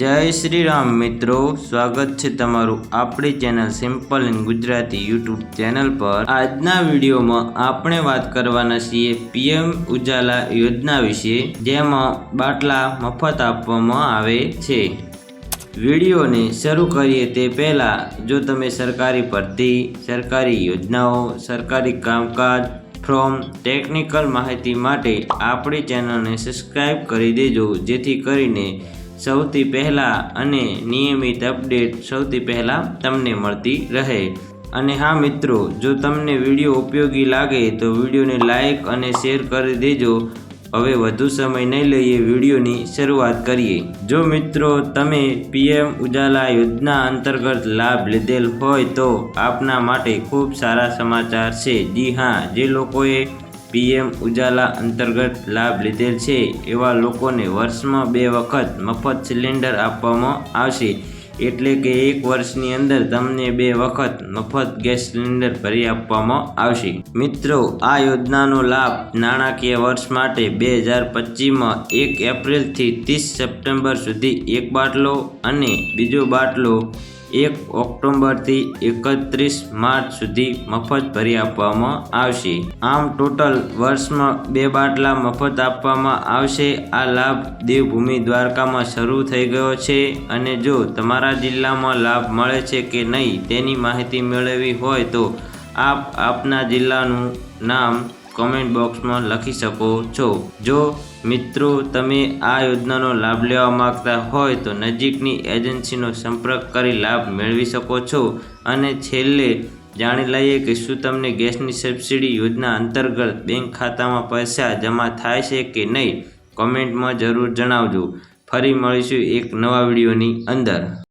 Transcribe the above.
જય શ્રી રામ મિત્રો, સ્વાગત છે તમારું આપણી channel simple in Gujarati YouTube channel પર. આજના વિડીયોમાં આપણે વાત કરવાના છીએ પીએમ ઉજાલા યોજના વિશે, જેમાં બાટલા મફત આપવામાં આવે છે. વિડીયોને શરૂ કરીએ તે પહેલાં, જો તમે સરકારી ભરતી, સરકારી યોજનાઓ, સરકારી કામકાજ, ફ્રોમ ટેકનિકલ માહિતી માટે આપણી ચેનલને સબસ્ક્રાઈબ કરી દેજો, જેથી કરીને સૌથી પહેલાં અને નિયમિત અપડેટ સૌથી પહેલાં તમને મળતી રહે. અને હા મિત્રો, જો તમને વીડિયો ઉપયોગી લાગે તો વિડીયોને લાઈક અને શેર કરી દેજો. હવે વધુ સમય નહીં લઈએ વિડીયોની શરૂઆત કરીએ. જો મિત્રો, તમે પીએમ ઉજાલા યોજના અંતર્ગત લાભ લીધેલ હોય તો આપના માટે ખૂબ સારા સમાચાર છે. જી હા, જે લોકોએ પીએમ ઉજાલા અંતર્ગત લાભ લીધેલ છે. એવા લોકોને વર્ષમાં બે વખત મફત સિલિન્ડર આપવામાં આવશે. એટલે કે એક વર્ષની અંદર તમને બે વખત મફત ગેસ સિલિન્ડર ભરી આપવામાં આવશે. મિત્રો, આ યોજનાનો લાભ નાણાકીય વર્ષ માટે બે હજાર પચીસમાં એક એપ્રિલથી ત્રીસ સપ્ટેમ્બર સુધી એક બાટલો અને બીજો બાટલો એક ઓક્ટોબરથી એકત્રીસ માર્ચ સુધી મફત ભરી આપવામાં આવશે. આમ ટોટલ વર્ષમાં બે બાટલા મફત આપવામાં આવશે. આ લાભ દેવભૂમિ દ્વારકામાં શરૂ થઈ ગયો છે અને જો તમારા જિલ્લામાં લાભ મળે છે કે નહીં તેની માહિતી મેળવવી હોય તો આપ આપના જિલ્લાનું નામ કોમેન્ટ બોક્સમાં લખી શકો છો. જો મિત્રો તમે આ યોજનાનો લાભ લેવા માંગતા હોય તો નજીકની એજન્સીનો સંપર્ક કરી લાભ મેળવી શકો છો. અને છેલ્લે જાણી લઈએ કે શું તમને ગેસની સબસિડી યોજના અંતર્ગત બેંક ખાતામાં પૈસા જમા થાય છે કે નહીં કોમેન્ટમાં જરૂર જણાવજો. ફરી મળીશું એક નવા વિડીયોની અંદર.